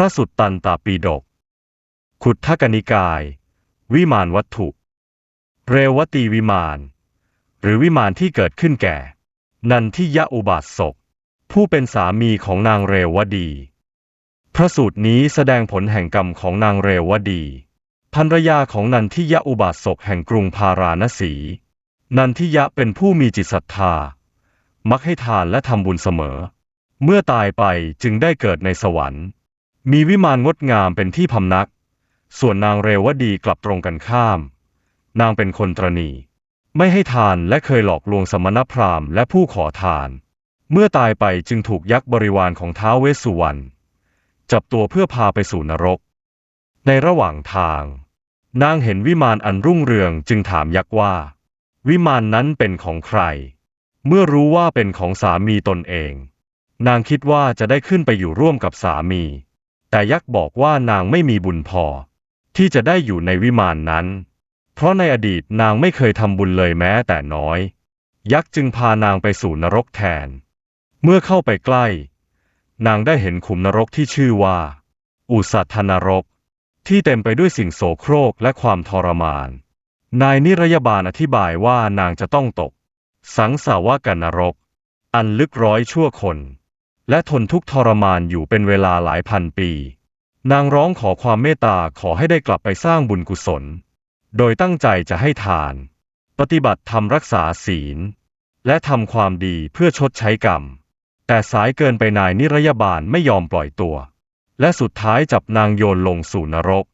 ระสุตตันตปีฎกขุททกนิกาย วิมานวัตถุ เรวตีวิมาน หรือวิมานที่เกิดขึ้นแก่ นันทิยะอุบาสกผู้เป็นสามีของนางเรวดี พระสูตรนี้แสดงผลแห่งกรรมของนางเรวดีภรรยาของนันทิยะอุบาสกแห่งกรุงพาราณสี นันทิยะเป็นผู้มีจิตศรัทธา มักให้ทานและทำบุญเสมอ เมื่อตายไปจึงได้เกิดในสวรรค์ มีวิมานงดงามเป็นที่พำนัก ส่วนนางเรวดีกลับตรงกันข้าม นางเป็นคนตรณีไม่ให้ทานและเคยหลอกลวงสมณพราหมณ์และผู้ขอทาน เมื่อตายไปจึงถูกยักษ์บริวารของท้าวเวสสุวรรณจับตัวเพื่อพาไปสู่นรก ในระหว่างทาง นางเห็นวิมานอันรุ่งเรืองจึงถามยักษ์ว่า วิมานนั้นเป็นของใคร เมื่อรู้ว่าเป็นของสามีตนเอง นางคิดว่าจะได้ขึ้นไปอยู่ร่วมกับสามี แต่ยักษ์บอกว่านางไม่มีบุญพอ ที่จะได้อยู่ในวิมานนั้น เพราะในอดีตนางไม่เคยทำบุญเลยแม้แต่น้อย ยักษ์จึงพานางไปสู่นรกแทน เมื่อเข้าไปใกล้ นางได้เห็นขุมนรกที่ชื่อว่า อุสัทธนรก ที่เต็มไปด้วยสิ่งโสโครกและความทรมาน นายนิรยบาลอธิบายว่านางจะต้องตก สังสาวกันนรก อันลึกร้อยชั่วคน และทนทุกข์ทรมานอยู่เป็นเวลาหลายพันปี นางร้องขอความเมตตาขอให้ได้กลับไปสร้างบุญกุศล โดยตั้งใจจะให้ทาน ปฏิบัติธรรมรักษาศีล และทำความดีเพื่อชดใช้กรรม แต่สายเกินไปนายนิรยบาลไม่ยอมปล่อยตัว และสุดท้ายจับนางโยนลงสู่นรก